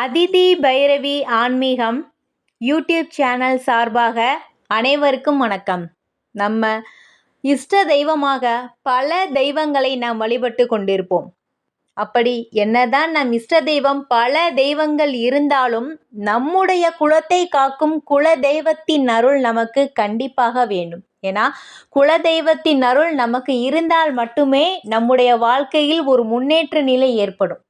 அதிதி பைரவி ஆன்மீகம் YouTube channel சார்பாக அனைவருக்கும் வணக்கம். நம்ம இஷ்ட தெய்வமாக பல தெய்வங்களை நாம் வழிபட்டு கொண்டிருப்போம். அப்படி என்னதான் நம் இஷ்ட தெய்வம் பல தெய்வங்கள் இருந்தாலும் நம்முடைய குலத்தை காக்கும் குல தெய்வத்தின் அருள் நமக்கு கண்டிப்பாக வேண்டும். ஏன்னா குலதெய்வத்தின் அருள் நமக்கு இருந்தால் மட்டுமே நம்முடைய வாழ்க்கையில் ஒரு முன்னேற்ற நிலை ஏற்படும்.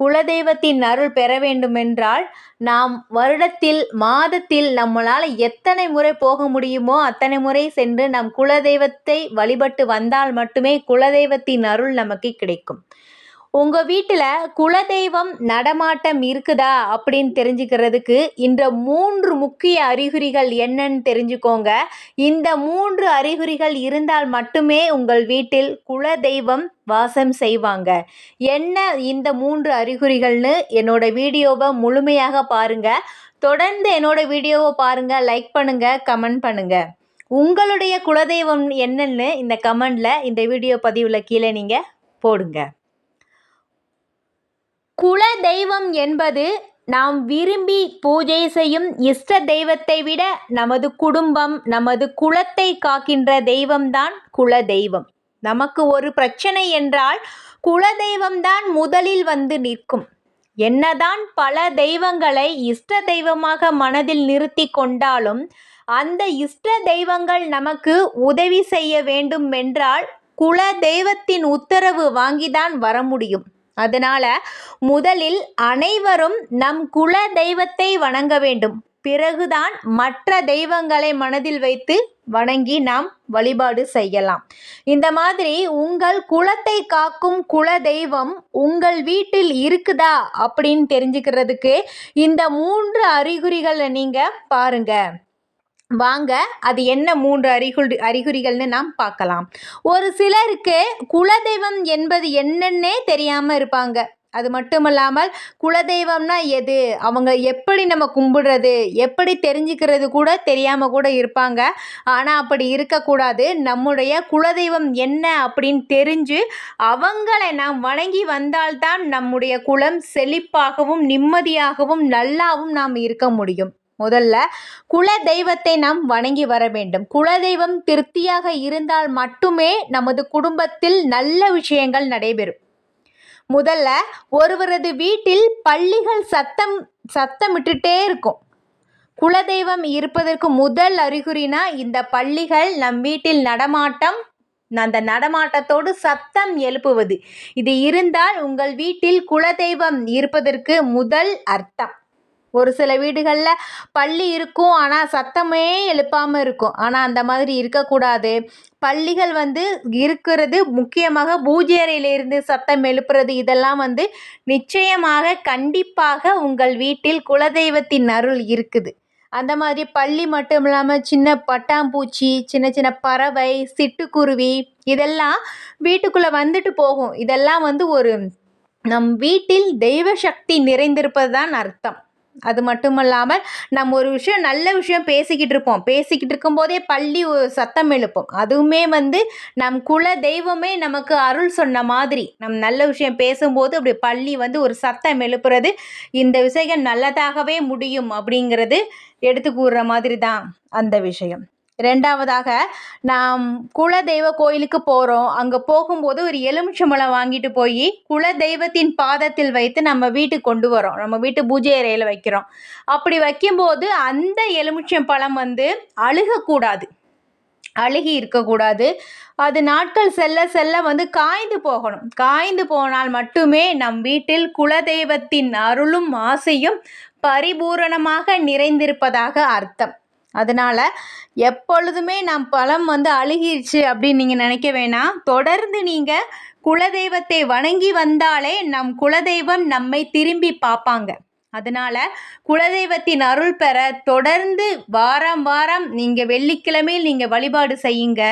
குலதெய்வத்தின் அருள் பெற வேண்டுமென்றால் நாம் வருடத்தில் மாதத்தில் நம்மளால் எத்தனை முறை போக முடியுமோ அத்தனை முறை சென்று நம் குலதெய்வத்தை வழிபட்டு வந்தால் மட்டுமே குலதெய்வத்தின் அருள் நமக்கு கிடைக்கும். உங்கள் வீட்டில் குலதெய்வம் நடமாட்டம் இருக்குதா அப்படின்னு தெரிஞ்சுக்கிறதுக்கு இந்த மூன்று முக்கிய அறிகுறிகள் என்னன்னு தெரிஞ்சுக்கோங்க. இந்த மூன்று அறிகுறிகள் இருந்தால் மட்டுமே உங்கள் வீட்டில் குலதெய்வம் வாசம் செய்வாங்க. என்ன இந்த மூன்று அறிகுறிகள்னு என்னோட வீடியோவை முழுமையாக பாருங்கள் தொடர்ந்து என்னோட வீடியோவை பாருங்கள் லைக் பண்ணுங்கள் கமெண்ட் பண்ணுங்கள் உங்களுடைய குலதெய்வம் என்னன்னு இந்த கமெண்டில் இந்த வீடியோ பதிவில் கீழே நீங்கள் போடுங்க. குல தெய்வம் என்பது நாம் விரும்பி பூஜை செய்யும் இஷ்ட தெய்வத்தை விட நமது குடும்பம் நமது குலத்தை காக்கின்ற தெய்வம்தான் குல தெய்வம் நமக்கு ஒரு பிரச்சனை என்றால் குல தெய்வம்தான் முதலில் வந்து நிற்கும். என்னதான் பல தெய்வங்களை இஷ்ட தெய்வமாக மனதில் நிறுத்தி கொண்டாலும் அந்த இஷ்ட தெய்வங்கள் நமக்கு உதவி செய்ய வேண்டும் என்றால் குல தெய்வத்தின் உத்தரவு வாங்கிதான் வர முடியும். அதனால் முதலில் அனைவரும் நம் குல தெய்வத்தை வணங்க வேண்டும். பிறகுதான் மற்ற தெய்வங்களை மனதில் வைத்து வணங்கி நாம் வழிபாடு செய்யலாம். இந்த மாதிரி உங்கள் குலத்தை காக்கும் குல தெய்வம் உங்கள் வீட்டில் இருக்குதா அப்படின்னு தெரிஞ்சுக்கிறதுக்கு இந்த மூன்று அறிகுறிகளை நீங்கள் பாருங்கள் வாங்க அது என்ன மூன்று அறிகுறி அறிகுறிகள்னு நாம் பார்க்கலாம். ஒரு சிலருக்கு குலதெய்வம் என்பது என்னன்னே தெரியாமல் இருப்பாங்க. அது மட்டும் இல்லாமல் குலதெய்வம்னா எது? அவங்க எப்படி நம்ம கும்பிடுறது? எப்படி தெரிஞ்சுக்கிறது கூட தெரியாமல் கூட இருப்பாங்க. ஆனால் அப்படி இருக்கக்கூடாது. நம்முடைய குலதெய்வம் என்ன அப்படின்னு தெரிஞ்சு அவங்களை நாம் வணங்கி வந்தால்தான் நம்முடைய குலம் செழிப்பாகவும் நிம்மதியாகவும் நல்லாவும் நாம் இருக்க முடியும். முதல்ல குல தெய்வத்தை நாம் வணங்கி வர வேண்டும். குலதெய்வம் திருப்தியாக இருந்தால் மட்டுமே நமது குடும்பத்தில் நல்ல விஷயங்கள் நடைபெறும். முதல்ல ஒருவரது வீட்டில் பள்ளிகள் சத்தம் சத்தமிட்டுட்டே இருக்கும். குலதெய்வம் இருப்பதற்கு முதல் அறிகுறினா இந்த பள்ளிகள் நம் வீட்டில் நடமாட்டம் அந்த நடமாட்டத்தோடு சத்தம் எழுப்புவது. இது இருந்தால் உங்கள் வீட்டில் குலதெய்வம் இருப்பதற்கு முதல் அர்த்தம். ஒரு சில வீடுகளில் பள்ளி இருக்கும் ஆனால் சத்தமே எழுப்பாமல் இருக்கும். ஆனால் அந்த மாதிரி இருக்கக்கூடாது. பள்ளிகள் வந்து இருக்கிறது முக்கியமாக பூஜை அறையிலிருந்து சத்தம் எழுப்புறது இதெல்லாம் வந்து நிச்சயமாக கண்டிப்பாக உங்கள் வீட்டில் குலதெய்வத்தின் அருள் இருக்குது. அந்த மாதிரி பள்ளி மட்டும் இல்லாமல் சின்ன பட்டாம்பூச்சி சின்ன சின்ன பறவை சிட்டுக்குருவி இதெல்லாம் வீட்டுக்குள்ளே வந்துட்டு போகும். இதெல்லாம் வந்து ஒரு நம் வீட்டில் தெய்வ சக்தி நிறைந்திருப்பது தான் அர்த்தம். அது மட்டும் இல்லாமல் நம்ம ஒரு விஷயம் நல்ல விஷயம் பேசிக்கிட்டு இருப்போம். பேசிக்கிட்டு இருக்கும்போதே பள்ளி சத்தம் எழுப்போம். அதுவுமே வந்து நம் குல தெய்வமே நமக்கு அருள் சொன்ன மாதிரி. நம் நல்ல விஷயம் பேசும்போது அப்படி பள்ளி வந்து ஒரு சத்தம் எழுப்புறது இந்த விஷயம் நல்லதாகவே முடியும் அப்படிங்கிறது எடுத்து கூறுற மாதிரி தான் அந்த விஷயம். ரெண்டாவதாக நாம் குலதெய்வ கோயிலுக்கு போகிறோம் அங்கே போகும்போது ஒரு எலுமிச்சம்பழம் வாங்கிட்டு போய் குலதெய்வத்தின் பாதத்தில் வைத்து நம்ம வீட்டுக்கு கொண்டு வரோம் நம்ம வீட்டு பூஜை அறையில் வைக்கிறோம். அப்படி வைக்கும்போது அந்த எலுமிச்சம் பழம் வந்து அழுகக்கூடாது. அழுகி இருக்கக்கூடாது. அது நாட்கள் செல்ல செல்ல வந்து காய்ந்து போகணும். காய்ந்து போனால் மட்டுமே நம் வீட்டில் குலதெய்வத்தின் அருளும் ஆசையும் பரிபூரணமாக நிறைந்திருப்பதாக அர்த்தம். அதனால் எப்பொழுதுமே நம் பழம் வந்து அழுகிருச்சு அப்படின்னு நீங்கள் நினைக்க வேணாம். தொடர்ந்து நீங்கள் குலதெய்வத்தை வணங்கி வந்தாலே நம் குலதெய்வம் நம்மை திரும்பி பார்ப்பாங்க. அதனால் குலதெய்வத்தின் அருள் பெற தொடர்ந்து வாரம் வாரம் நீங்கள் வெள்ளிக்கிழமையில் நீங்கள் வழிபாடு செய்யுங்க.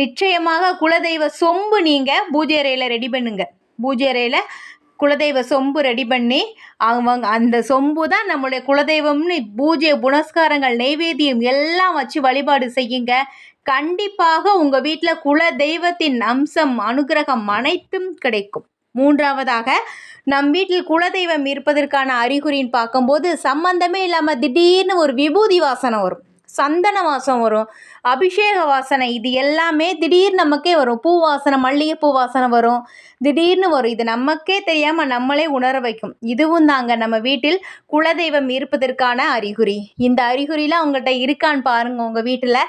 நிச்சயமாக குலதெய்வ சொம்பு நீங்கள் பூஜை அறையில் ரெடி பண்ணுங்க. பூஜை அறையில் குலதெய்வ சொம்பு ரெடி பண்ணி அவங்க அந்த சொம்பு தான் நம்மளுடைய குலதெய்வம்னு பூஜை புனஸ்காரங்கள் நெய்வேத்தியம் எல்லாம் வச்சு வழிபாடு செய்யுங்க. கண்டிப்பாக உங்கள் வீட்டில் குல தெய்வத்தின் அம்சம் அனுகிரகம் அனைத்தும் கிடைக்கும். மூன்றாவதாக நம் வீட்டில் குலதெய்வம் இருப்பதற்கான அறிகுறின்னு பார்க்கும்போது சம்பந்தமே இல்லாமல் திடீர்னு ஒரு விபூதி வாசனை வரும். சந்தன வாசம் வரும் அபிஷேக வாசனை இது எல்லாமே திடீர்னு நமக்கே வரும். பூ வாசனை மல்லிகைப்பூ வாசனை வரும். திடீர்னு வரும். இது நமக்கே தெரியாமல் நம்மளே உணர வைக்கும். இதுவும் தாங்க நம்ம வீட்டில் குலதெய்வம் இருப்பதற்கான அறிகுறி. இந்த அறிகுறிலாம் உங்கள்கிட்ட இருக்கான்னு பாருங்கள் உங்கள் வீட்டில்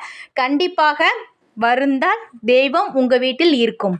கண்டிப்பாக வருந்தால் தெய்வம் உங்கள் வீட்டில் இருக்கும்.